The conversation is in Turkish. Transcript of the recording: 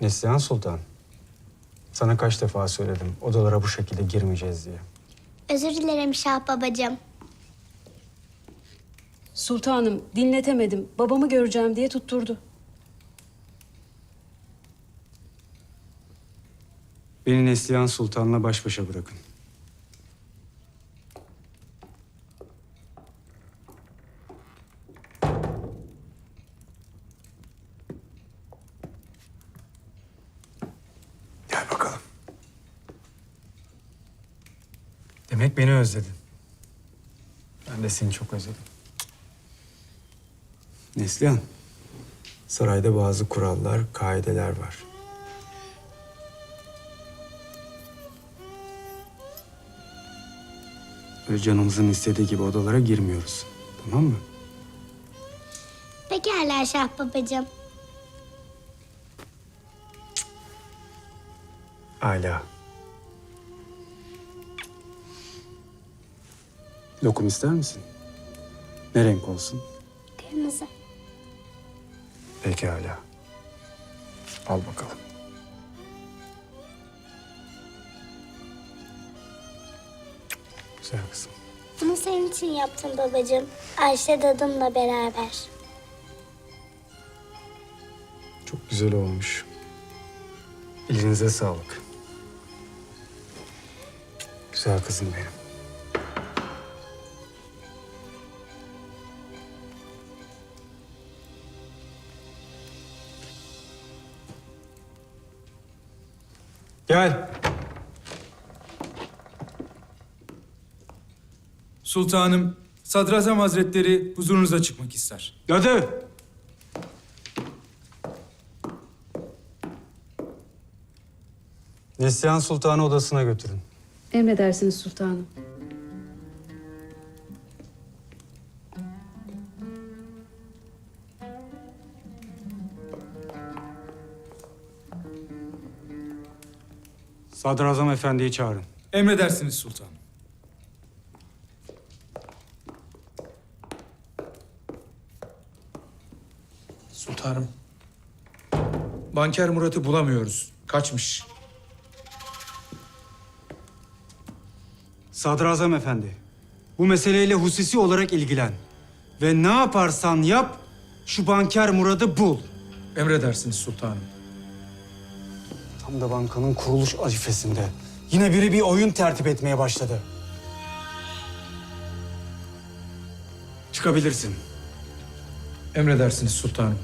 Neslihan Sultan. Sana kaç defa söyledim odalara bu şekilde girmeyeceğiz diye. Özür dilerim Şah babacığım. Sultanım dinletemedim. Babamı göreceğim diye tutturdu. Beni Neslihan Sultan'la baş başa bırakın. Demek beni özledin. Ben de seni çok özledim. Neslihan, sarayda bazı kurallar, kaideler var. Öyle canımızın istediği gibi odalara girmiyoruz. Tamam mı? Pekala Şah babacığım. Hala. Lokum ister misin? Ne renk olsun? Kırmızı. Pekala. Al bakalım. Güzel kızım. Bunu senin için yaptım babacığım. Ayşe dadımla beraber. Çok güzel olmuş. Elinize sağlık. Güzel kızım benim. Gel. Sultanım, Sadrazam Hazretleri huzurunuza çıkmak ister. Hadi. Neslihan Sultan'ı odasına götürün. Emredersiniz sultanım. Sadrazam Efendi'yi çağırın. Emredersiniz sultanım. Sultanım. Banker Murat'ı bulamıyoruz. Kaçmış. Sadrazam Efendi, bu meseleyle hususi olarak ilgilen. Ve ne yaparsan yap, şu banker Murad'ı bul. Emredersiniz sultanım. Da bankanın kuruluş arifesinde. Yine biri bir oyun tertip etmeye başladı. Çıkabilirsin. Emredersiniz sultanım.